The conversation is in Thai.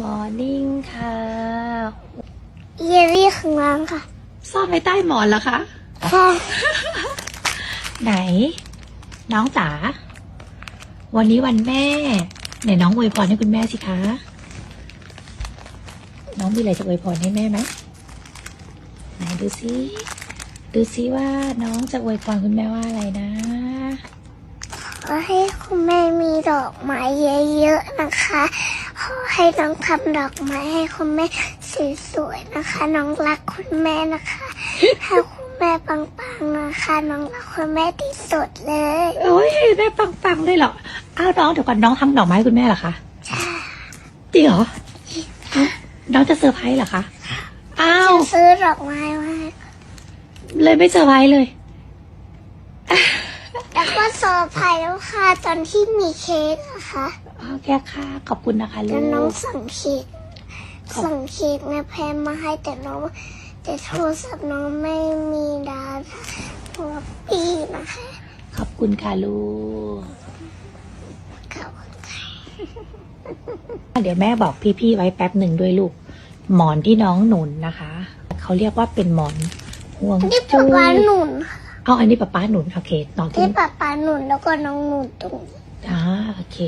มอร์นิ่งค่ะ เยลลี่ข้างล่างค่ะ ซ่อนไว้ใต้หมอนเหรอคะ ค่ะ ไหน น้องจ๋า วันนี้วันแม่ ไหนน้องอวยพรให้คุณแม่สิคะ น้องมีอะไรจะอวยพรให้แม่ไหม ไหนดูซิ ดูซิว่าน้องจะอวยพรคุณแม่ว่าอะไรนะ ขอให้คุณแม่มีดอกไม้เยอะๆนะคะ ขอให้น้องทำดอกไม้ให้คุณแม่สวยๆนะคะ น้องรักคุณแม่นะคะให้คุณแม่ปังๆนะคะ น้องรักคุณแม่ที่สุดเลยโอ้ยแม่ปังๆเลยเหรออ้าวน้องเดี๋ยวก่อนน้องทำดอกไม้ให้คุณแม่เหรอคะจริงเหรอน้องจะเซอร์ไพรส์เหรอคะอ้าวจะซื้อดอกไม้มาให้เลยไม่เซอร์ไพรส์เลย แล้วก็เซอร์ไพรส์แล้วค่ะตอนที่มีเค้กนะคะโอเคค่ะ ขอบคุณนะคะลูแล้วน้องก สั่งเค้กขอบ สั่งเค้กแม่แพมมาให้แต่น้องแต่โทรศัพท์น้องไม่มีดาตัวปีนะคะ ขอบคุณค่ะลูก ขอบคุณค่ะเดี๋ยวแม่บอกพี่ๆไว้แป๊บหนึ่งด้วยลูก หมอนที่น้องหนุนนะคะ เขาเรียกว่าเป็นหมอนห่วงนี่จุ้ป๊าป๊ายหนุนค่ะ เอาอันนี้ป๊าป๊าหนุนโอเคต่อที่นี่ป๊าป๊าหนุนแล้วก็น้องหนุนตรงนี้อ่าโอเค